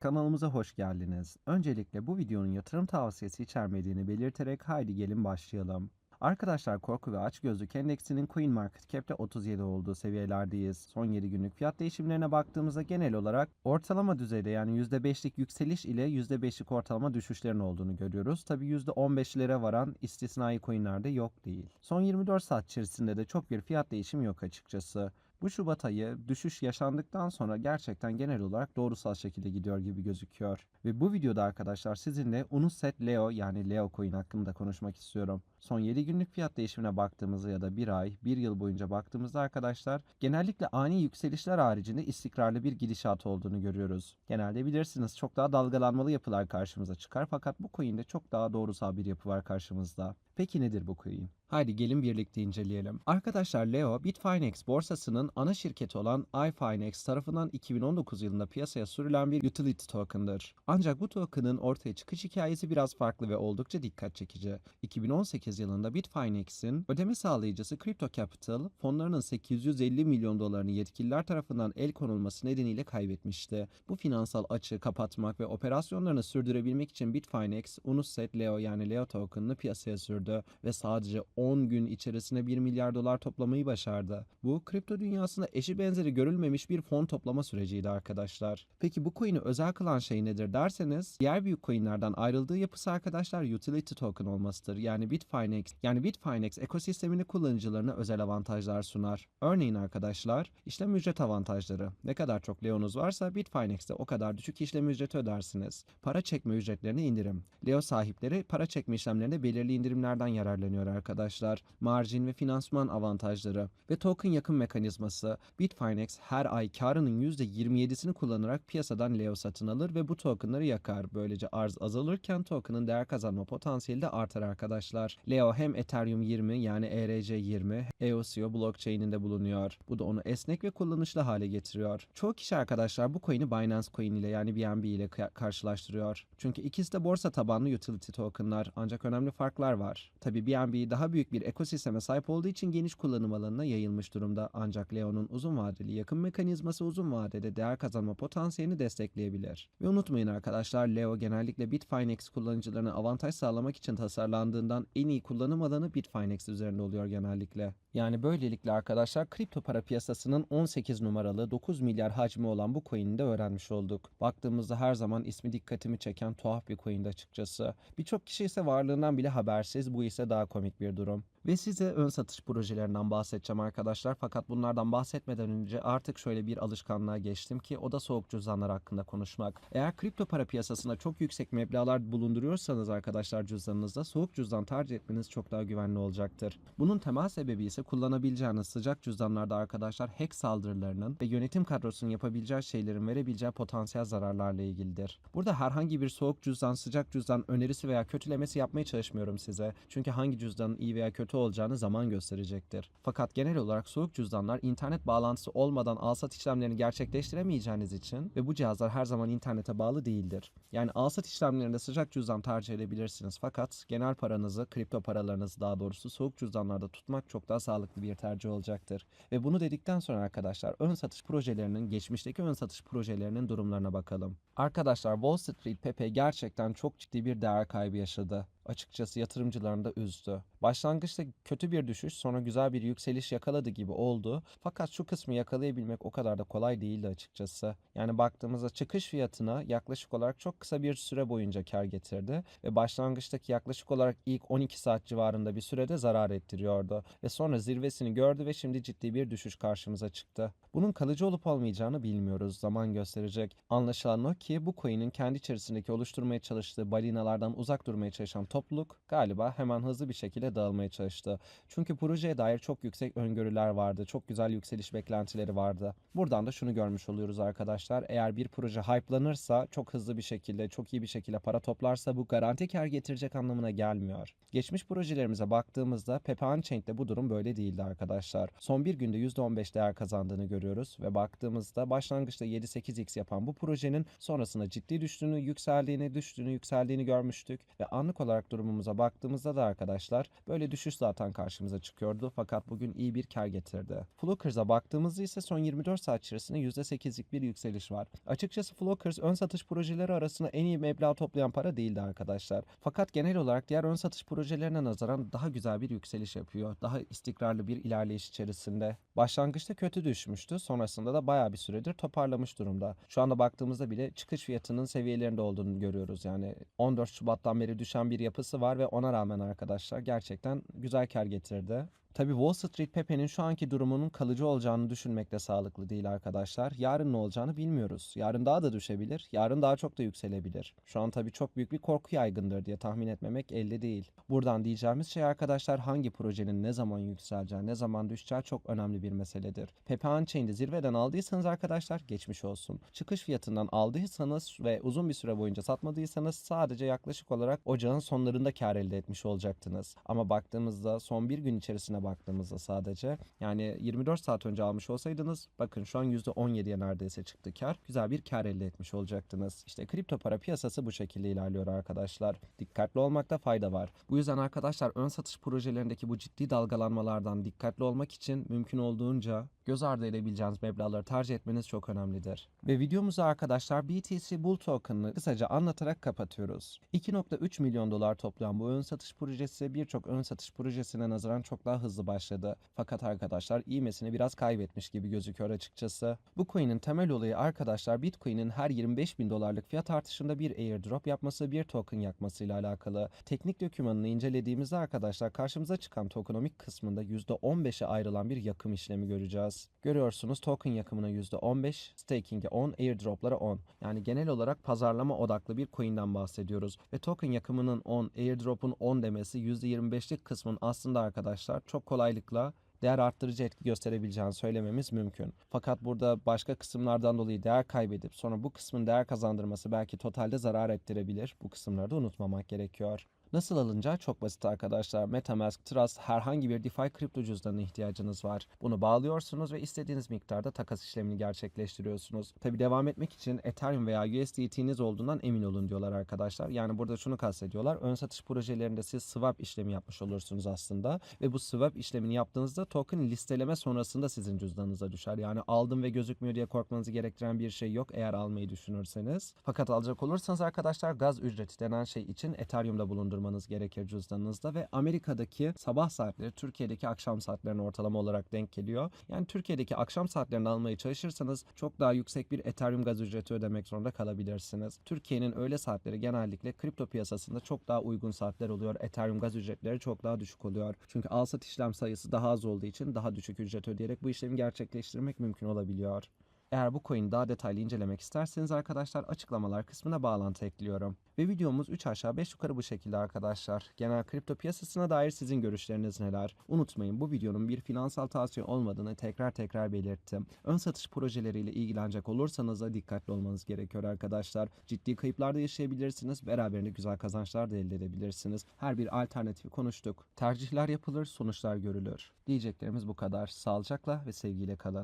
Kanalımıza hoş geldiniz. Öncelikle bu videonun yatırım tavsiyesi içermediğini belirterek haydi gelin başlayalım. Arkadaşlar korku ve açgözlük endeksinin CoinMarketCap'te 37 olduğu seviyelerdeyiz. Son 7 günlük fiyat değişimlerine baktığımızda genel olarak ortalama düzeyde yani %5'lik yükseliş ile %5'lik ortalama düşüşlerin olduğunu görüyoruz. Tabi %15'lere varan istisnai coinlerde yok değil. Son 24 saat içerisinde de çok bir fiyat değişimi yok açıkçası. Bu Şubat ayı düşüş yaşandıktan sonra gerçekten genel olarak doğrusal şekilde gidiyor gibi gözüküyor. Ve bu videoda arkadaşlar sizinle Unuset Leo yani Leo coin hakkında konuşmak istiyorum. Son 7 günlük fiyat değişimine baktığımızda ya da 1 ay, 1 yıl boyunca baktığımızda arkadaşlar genellikle ani yükselişler haricinde istikrarlı bir gidişat olduğunu görüyoruz. Genelde bilirsiniz çok daha dalgalanmalı yapılar karşımıza çıkar fakat bu coin'de çok daha doğrusal bir yapı var karşımızda. Peki nedir bu coin? Haydi gelin birlikte inceleyelim. Arkadaşlar Leo, Bitfinex borsasının ana şirketi olan iFinex tarafından 2019 yılında piyasaya sürülen bir utility token'dır. Ancak bu token'ın ortaya çıkış hikayesi biraz farklı ve oldukça dikkat çekici. 2018 yılında Bitfinex'in ödeme sağlayıcısı Crypto Capital fonlarının 850 milyon dolarını yetkililer tarafından el konulması nedeniyle kaybetmişti. Bu finansal açığı kapatmak ve operasyonlarını sürdürebilmek için Bitfinex, Unuset Leo yani Leo token'ını piyasaya sürdü ve sadece 10 gün içerisinde 1 milyar dolar toplamayı başardı. Bu kripto dünyasında eşi benzeri görülmemiş bir fon toplama süreciydi arkadaşlar. Peki bu coin'i özel kılan şey nedir derseniz diğer büyük coin'lerden ayrıldığı yapısı arkadaşlar utility token olmasıdır. Yani Bitfinex yani Bitfinex ekosistemini kullanıcılarına özel avantajlar sunar. Örneğin arkadaşlar işlem ücret avantajları. Ne kadar çok Leo'nuz varsa Bitfinex'te o kadar düşük işlem ücreti ödersiniz. Para çekme ücretlerine indirim. Leo sahipleri para çekme işlemlerinde belirli indirimlerden yararlanıyor arkadaşlar. Marjin ve finansman avantajları ve token yakın mekanizması. Bitfinex her ay karının %27'sini kullanarak piyasadan Leo satın alır ve bu tokenları yakar. Böylece arz azalırken token'ın değer kazanma potansiyeli de artar arkadaşlar. Leo hem Ethereum 20 yani E ERC20 EOSIO blockchain'inde bulunuyor. Bu da onu esnek ve kullanışlı hale getiriyor. Çoğu kişi arkadaşlar bu coin'i Binance Coin ile yani BNB ile karşılaştırıyor. Çünkü ikisi de borsa tabanlı utility tokenlar ancak önemli farklar var. Tabi BNB daha büyük bir ekosisteme sahip olduğu için geniş kullanım alanına yayılmış durumda ancak Leo'nun uzun vadeli yakın mekanizması uzun vadede değer kazanma potansiyelini destekleyebilir. Ve unutmayın arkadaşlar Leo genellikle Bitfinex kullanıcılarına avantaj sağlamak için tasarlandığından en iyi kullanım alanı Bitfinex üzerinde oluyor genellikle. Yani böylelikle arkadaşlar kripto para piyasasının 18 numaralı 9 milyar hacmi olan bu coin'i de öğrenmiş olduk. Baktığımızda her zaman ismi dikkatimi çeken tuhaf bir coin'di açıkçası. Birçok kişi ise varlığından bile habersiz bu ise daha komik bir durum. Ve size ön satış projelerinden bahsedeceğim arkadaşlar. Fakat bunlardan bahsetmeden önce artık şöyle bir alışkanlığa geçtim ki o da soğuk cüzdanlar hakkında konuşmak. Eğer kripto para piyasasında çok yüksek meblağlar bulunduruyorsanız arkadaşlar cüzdanınızda soğuk cüzdan tercih etmeniz çok daha güvenli olacaktır. Bunun temel sebebi ise kullanabileceğiniz sıcak cüzdanlarda arkadaşlar hack saldırılarının ve yönetim kadrosunun yapabileceği şeylerin verebileceği potansiyel zararlarla ilgilidir. Burada herhangi bir soğuk cüzdan, sıcak cüzdan önerisi veya kötülemesi yapmaya çalışmıyorum size. Çünkü hangi cüzdanın iyi veya kötü olacağını zaman gösterecektir. Fakat genel olarak soğuk cüzdanlar internet bağlantısı olmadan alsat işlemlerini gerçekleştiremeyeceğiniz için ve bu cihazlar her zaman internete bağlı değildir. Yani alsat işlemlerinde sıcak cüzdan tercih edebilirsiniz fakat genel paranızı, kripto paralarınızı daha doğrusu soğuk cüzdanlarda tutmak çok daha sağlıklı bir tercih olacaktır. Ve bunu dedikten sonra arkadaşlar ön satış projelerinin, geçmişteki ön satış projelerinin durumlarına bakalım. Arkadaşlar Wall Street Pepe gerçekten çok ciddi bir değer kaybı yaşadı açıkçası yatırımcılarını da üzdü. Başlangıçta kötü bir düşüş sonra güzel bir yükseliş yakaladı gibi oldu. Fakat şu kısmı yakalayabilmek o kadar da kolay değildi açıkçası. Yani baktığımızda çıkış fiyatına yaklaşık olarak çok kısa bir süre boyunca kar getirdi. Ve başlangıçtaki yaklaşık olarak ilk 12 saat civarında bir sürede zarar ettiriyordu. Ve sonra zirvesini gördü ve şimdi ciddi bir düşüş karşımıza çıktı. Bunun kalıcı olup olmayacağını bilmiyoruz. Zaman gösterecek. Anlaşılan o ki bu coin'in kendi içerisindeki oluşturmaya çalıştığı balinalardan uzak durmaya çalışan topluluk galiba hemen hızlı bir şekilde dağılmaya çalıştı. Çünkü projeye dair çok yüksek öngörüler vardı. Çok güzel yükseliş beklentileri vardı. Buradan da şunu görmüş oluyoruz arkadaşlar. Eğer bir proje hype'lanırsa çok hızlı bir şekilde, çok iyi bir şekilde para toplarsa bu garanti kar getirecek anlamına gelmiyor. Geçmiş projelerimize baktığımızda Pepe Unchained'de bu durum böyle değildi arkadaşlar. Son bir günde %15 değer kazandığını görüyoruz ve baktığımızda başlangıçta 7-8x yapan bu projenin sonrasında ciddi düştüğünü, yükseldiğini, düştüğünü, yükseldiğini görmüştük ve anlık olarak olarak durumumuza baktığımızda da arkadaşlar böyle düşüş zaten karşımıza çıkıyordu fakat bugün iyi bir kar getirdi. Flockers'a baktığımızda ise son 24 saat içerisinde %8'lik bir yükseliş var. Açıkçası Flockers ön satış projeleri arasında en iyi meblağ toplayan para değildi arkadaşlar. Fakat genel olarak diğer ön satış projelerine nazaran daha güzel bir yükseliş yapıyor. Daha istikrarlı bir ilerleyiş içerisinde. Başlangıçta kötü düşmüştü. Sonrasında da bayağı bir süredir toparlamış durumda. Şu anda baktığımızda bile çıkış fiyatının seviyelerinde olduğunu görüyoruz. Yani 14 Şubat'tan beri düşen bir yapısı var ve ona rağmen arkadaşlar gerçekten güzel kar getirdi. Tabii Wall Street Pepe'nin şu anki durumunun kalıcı olacağını düşünmek de sağlıklı değil arkadaşlar. Yarın ne olacağını bilmiyoruz. Yarın daha da düşebilir. Yarın daha çok da yükselebilir. Şu an tabii çok büyük bir korku yaygındır diye tahmin etmemek elde değil. Buradan diyeceğimiz şey arkadaşlar hangi projenin ne zaman yükseleceği, ne zaman düşeceği çok önemli bir meseledir. Pepe Unchained'i zirveden aldıysanız arkadaşlar geçmiş olsun. Çıkış fiyatından aldıysanız ve uzun bir süre boyunca satmadıysanız sadece yaklaşık olarak ocağın sonlarında kar elde etmiş olacaktınız. Ama baktığımızda son bir gün içerisine baktığımızda sadece yani 24 saat önce almış olsaydınız bakın şu an %17'ye neredeyse çıktı kar. Güzel bir kar elde etmiş olacaktınız. İşte kripto para piyasası bu şekilde ilerliyor arkadaşlar. Dikkatli olmakta fayda var. Bu yüzden arkadaşlar ön satış projelerindeki bu ciddi dalgalanmalardan dikkatli olmak için mümkün olduğunca göz ardı edebileceğiniz meblağları tercih etmeniz çok önemlidir. Ve videomuzu arkadaşlar BTC Bull Token'ını kısaca anlatarak kapatıyoruz. 2.3 milyon dolar toplayan bu ön satış projesi birçok ön satış projesine nazaran çok daha hızlı başladı. Fakat arkadaşlar iğmesini biraz kaybetmiş gibi gözüküyor açıkçası. Bu coin'in temel olayı arkadaşlar Bitcoin'in her 25 bin dolarlık fiyat artışında bir airdrop yapması, bir token yakmasıyla alakalı. Teknik dokümanını incelediğimizde arkadaşlar karşımıza çıkan tokenomik kısmında %15'e ayrılan bir yakım işlemi göreceğiz. Görüyorsunuz token yakımına %15, staking'e 10, airdroplara 10. Yani genel olarak pazarlama odaklı bir coin'den bahsediyoruz. Ve token yakımının 10, airdrop'un 10 demesi %25'lik kısmın aslında arkadaşlar çok kolaylıkla değer arttırıcı etki gösterebileceğini söylememiz mümkün. Fakat burada başka kısımlardan dolayı değer kaybedip sonra bu kısmın değer kazandırması belki totalde zarar ettirebilir. Bu kısımları da unutmamak gerekiyor. Nasıl alınacağı çok basit arkadaşlar. Metamask, Trust herhangi bir DeFi kripto cüzdanına ihtiyacınız var. Bunu bağlıyorsunuz ve istediğiniz miktarda takas işlemini gerçekleştiriyorsunuz. Tabi devam etmek için Ethereum veya USDT'niz olduğundan emin olun diyorlar arkadaşlar. Yani burada şunu kastediyorlar. Ön satış projelerinde siz swap işlemi yapmış olursunuz aslında. Ve bu swap işlemini yaptığınızda token listeleme sonrasında sizin cüzdanınıza düşer. Yani aldım ve gözükmüyor diye korkmanızı gerektiren bir şey yok eğer almayı düşünürseniz. Fakat alacak olursanız arkadaşlar gaz ücreti denen şey için Ethereum'da bulundurmanız gerekir cüzdanınızda ve Amerika'daki sabah saatleri Türkiye'deki akşam saatlerine ortalama olarak denk geliyor. Yani Türkiye'deki akşam saatlerini almaya çalışırsanız çok daha yüksek bir Ethereum gaz ücreti ödemek zorunda kalabilirsiniz. Türkiye'nin öğle saatleri genellikle kripto piyasasında çok daha uygun saatler oluyor. Ethereum gaz ücretleri çok daha düşük oluyor. Çünkü al sat işlem sayısı daha az olduğu için daha düşük ücret ödeyerek bu işlemi gerçekleştirmek mümkün olabiliyor. Eğer bu coin'i daha detaylı incelemek isterseniz arkadaşlar açıklamalar kısmına bağlantı ekliyorum. Ve videomuz 3 aşağı 5 yukarı bu şekilde arkadaşlar. Genel kripto piyasasına dair sizin görüşleriniz neler? Unutmayın bu videonun bir finansal tavsiye olmadığını tekrar tekrar belirttim. Ön satış projeleriyle ilgilenecek olursanız da dikkatli olmanız gerekiyor arkadaşlar. Ciddi kayıplar da yaşayabilirsiniz. Beraberinde güzel kazançlar da elde edebilirsiniz. Her bir alternatifi konuştuk. Tercihler yapılır, sonuçlar görülür. Diyeceklerimiz bu kadar. Sağlıcakla ve sevgiyle kalın.